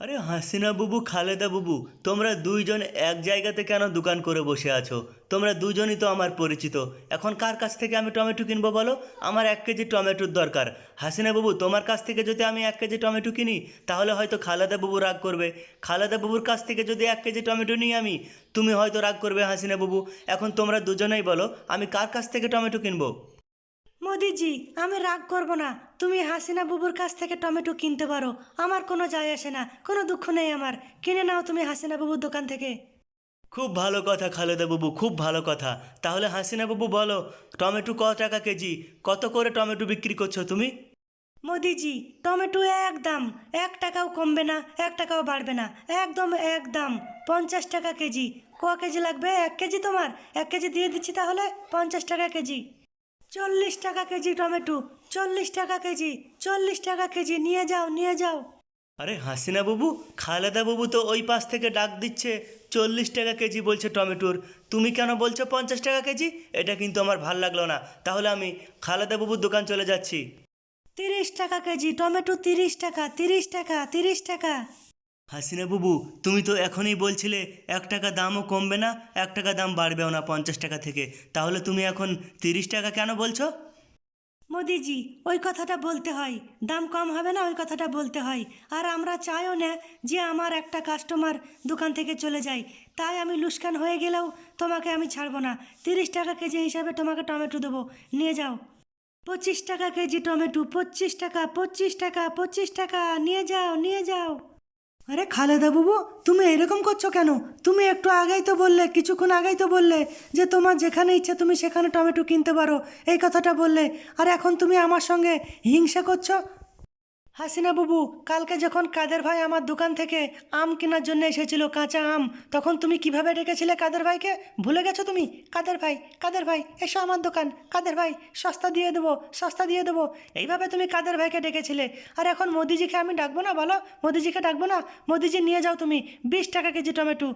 আরে হাসিনা বুবু, খালেদা বুবু, তোমরা দুইজন এক জায়গাতে কেন দোকান করে বসে আছো? তোমরা দুজনই তো আমার পরিচিত। এখন কার কাছ থেকে আমি টমেটো কিনবো বলো? আমার এক কেজি টমেটোর দরকার। হাসিনা বাবু, তোমার কাছ থেকে যদি আমি এক কেজি টমেটো কিনি, তাহলে হয়তো খালেদা বাবু রাগ করবে। খালেদা বাবুর কাছ থেকে যদি এক কেজি টমেটো নিই আমি, তুমি হয়তো রাগ করবে হাসিনা বাবু। এখন তোমরা দুজনেই বলো, আমি কার কাছ থেকে টমেটো কিনবো? মোদিজি আমি রাগ করব না। তুমি হাসিনা বুবুর কাছ থেকে টমেটো কিনতে পারো। আমার কোনো যায় আসে না। কোনো দুঃখ নেই আমার। কিনে নাও তুমি হাসিনা বুবুর দোকান থেকে। খুব ভালো কথা খালেদা বাবু খুব ভালো কথা। তাহলে হাসিনা বাবু বলো টমেটো কত টাকা কেজি? কত করে টমেটো বিক্রি করছ তুমি? মোদিজি টমেটো এক দাম। এক টাকাও কমবে না এক টাকাও বাড়বে না। একদম এক দাম। পঞ্চাশ টাকা কেজি। ক কেজি লাগবে? এক কেজি তোমার। এক কেজি দিয়ে দিচ্ছি তাহলে পঞ্চাশ টাকা কেজি। চল্লিশ টাকা কেজি টমেটো চল্লিশ টাকা কেজি চল্লিশ টাকা কেজি নিয়ে যাও নিয়ে যাও। আরে হাসিনা বাবু খালেদা বাবু তো ওই পাশ থেকে ডাক দিচ্ছে চল্লিশ টাকা কেজি বলছে টমেটোর। তুমি কেন বলছো পঞ্চাশ টাকা কেজি? এটা কিন্তু আমার ভালো লাগল না। তাহলে আমি খালেদা বাবুর দোকান চলে যাচ্ছি। তিরিশ টাকা কেজি টমেটো তিরিশ টাকা তিরিশ টাকা তিরিশ টাকা। হাসিনা বাবু, তুমি তো এখনই বলছিলে, এক টাকা দামও কমবে না, এক টাকা দাম বাড়বেও না পঞ্চাশ টাকা থেকে। তাহলে তুমি এখন তিরিশ টাকা কেন বলছো? মোদিজি, ওই কথাটা বলতে হয়। দাম কম হবে না, ওই কথাটা বলতে হয়। আর আমরা চাইও না যে আমার একটা কাস্টমার দোকান থেকে চলে যায়। তাই আমি লুসকান হয়ে গেলেও তোমাকে আমি ছাড়বো না। তিরিশ টাকা কেজি হিসাবে তোমাকে টমেটো দেবো। নিয়ে যাও। পঁচিশ টাকা কেজি টমেটো, পঁচিশ টাকা পঁচিশ টাকা পঁচিশ টাকা। নিয়ে যাও নিয়ে যাও। আরে খালেদা বাবু তুমি এরকম করছ কেন? তুমি একটু আগেই তো বললে, কিছুক্ষণ আগেই তো বললে যে তোমার যেখানে ইচ্ছে তুমি সেখানে টমেটো কিনতে পারো। এই কথাটা বললে। আর এখন তুমি আমার সঙ্গে হিংসা করছ? হাসিনা বাবু, কালকে যখন কাদের ভাই আমার দোকান থেকে আম কেনার জন্য এসেছিল, কাঁচা আম, তখন তুমি কীভাবে ডেকেছিলে কাদের ভাইকে? ভুলে গেছো তুমি? কাদের ভাই কাদের ভাই, এসো আমার দোকান। কাদের ভাই, সস্তা দিয়ে দেবো, সস্তা দিয়ে দেবো। এইভাবে তুমি কাদের ভাইকে ডেকেছিলে। আর এখন মোদিজিকে আমি ডাকবো না বলো? মোদিজিকে ডাকবো না? মোদিজি নিয়ে যাও তুমি। বিশ টাকা কেজি টমেটো।